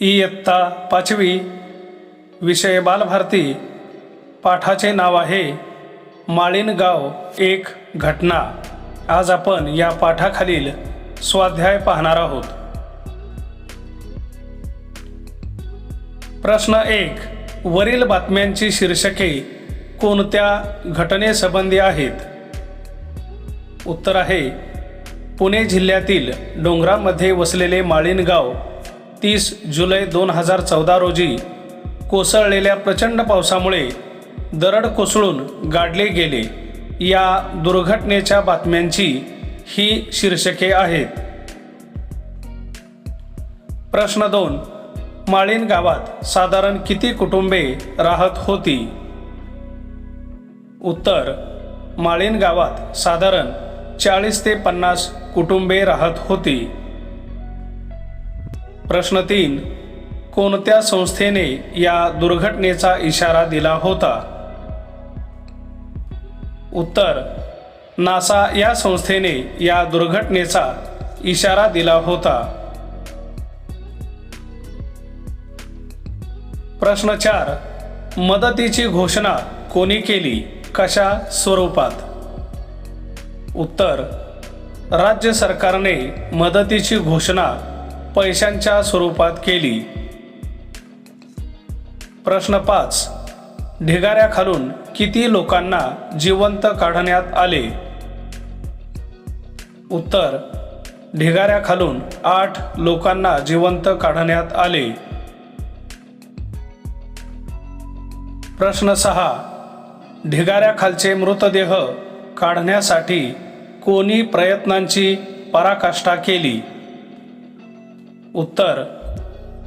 इयत्ता पाचवी विषय बालभारती पाठाचे नाव आहे माळीनगाव एक घटना. आज आपण या पाठाखालील स्वाध्याय पाहणार आहोत. प्रश्न एक वरील बातम्यांची शीर्षके कोणत्या घटनेसंबंधी आहेत? उत्तर आहे. पुणे जिल्ह्यातील डोंगरामध्ये वसलेले माळीन गाव तीस जुलै दोन हजार चौदा रोजी कोसळलेल्या प्रचंड पावसामुळे दरड कोसळून गाडले गेले. या दुर्घटनेच्या बातम्यांची ही शीर्षके आहेत. प्रश्न दोन. माळीन गावात साधारण किती कुटुंबे राहत होती? उत्तर. माळीन गावात साधारण चाळीस ते पन्नास कुटुंबे राहत होती. प्रश्न तीन कोणत्या संस्थेने या दुर्घटनेचा इशारा दिला होता? उत्तर नासा या संस्थेने या दुर्घटनेचा इशारा दिला होता. प्रश्न चार मदतीची घोषणा कोणी केली? कशा स्वरूपात? उत्तर. राज्य सरकारने मदतीची घोषणा पैशांच्या स्वरूपात केली. प्रश्न पाच. ढिगाऱ्याखालून किती लोकांना जिवंत काढण्यात आले? उत्तर. ढिगाऱ्याखालून आठ लोकांना जिवंत काढण्यात आले. प्रश्न सहा. ढिगाऱ्याखालचे मृतदेह काढण्यासाठी कोणी प्रयत्नांची पराकाष्ठा केली? उत्तर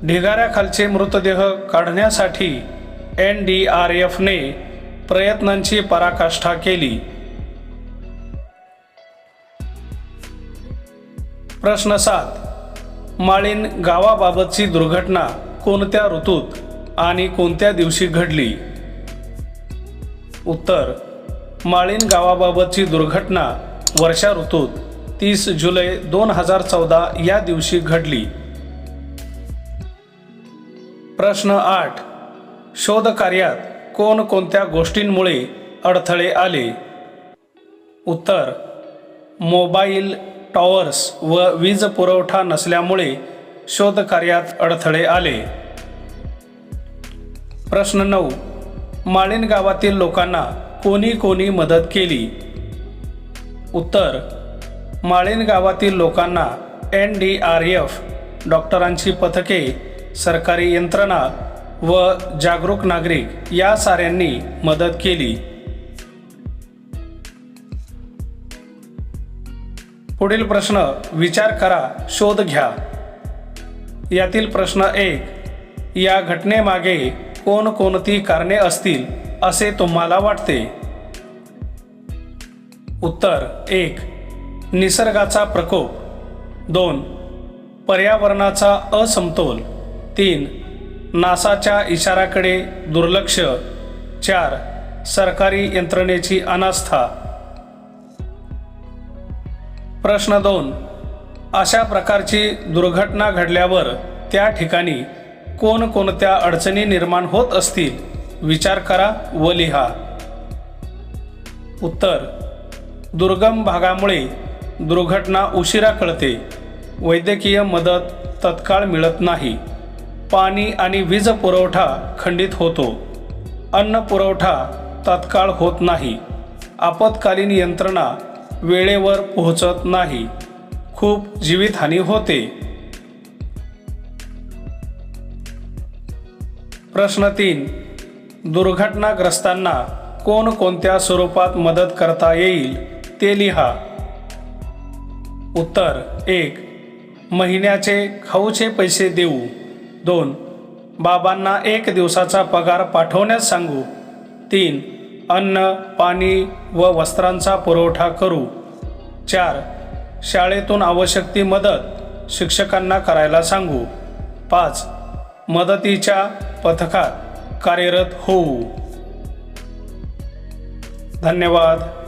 ढिगाऱ्याखालचे मृतदेह काढण्यासाठी एन डी आर एफने प्रयत्नांची पराकाष्ठा केली. प्रश्न सात माळीन गावाबाबतची दुर्घटना कोणत्या ऋतूत आणि कोणत्या दिवशी घडली? उत्तर माळीन गावाबाबतची दुर्घटना वर्षा ऋतूत तीस जुलै दोन हजार चौदा या दिवशी घडली. प्रश्न आठ. शोध कार्यात कोणकोणत्या गोष्टींमुळे अडथळे आले? उत्तर. मोबाईल टॉवर्स व वीज पुरवठा नसल्यामुळे शोध कार्यात अडथळे आले. प्रश्न नऊ. माळीन गावातील लोकांना कोणी कोणी मदत केली. उत्तर माळीन गावातील लोकांना एन डी आर एफ डॉक्टरांची पथके सरकारी यंत्रणा व जागरूक नागरिक या साऱ्यांनी मदत केली. पुढील प्रश्न विचार करा शोध घ्या. यातील प्रश्न एक या घटनेमागे कोणकोणती कारणे असतील? असे तुम्हाला वाटते? उत्तर एक. निसर्गाचा प्रकोप. दोन. पर्यावरणाचा असमतोल. तीन. नासाच्या इशाराकडे दुर्लक्ष. चार. सरकारी यंत्रणेची अनास्था. प्रश्न दोन. अशा प्रकारची दुर्घटना घडल्यावर त्या ठिकाणी कोणकोणत्या अडचणी निर्माण होत असतील? विचार करा व लिहा. उत्तर दुर्गम भागामुळे दुर्घटना उशिरा कळते. वैद्यकीय मदत तत्काळ मिळत नाही. पाणी आणि वीज पुरवठा खंडित होतो. अन्न पुरवठा तत्काळ होत नाही. आपत्कालीन यंत्रणा वेळेवर पोहोचत नाही. खूप जीवितहानी होते. प्रश्न तीन दुर्घटनाग्रस्तांना कोणकोणत्या स्वरूपात मदत करता येईल ते लिहा. उत्तर एक महिन्याचे खाऊचे पैसे देऊ. दोन बाबांना एक दिवसाचा पगार पाठवण्यास सांगू. तीन अन्न पाणी व वस्त्रांचा पुरवठा करू. चार शाळेतून आवश्यक ती मदत शिक्षकांना करायला सांगू. पाच मदतीच्या पथकात कार्यरत होऊ. धन्यवाद.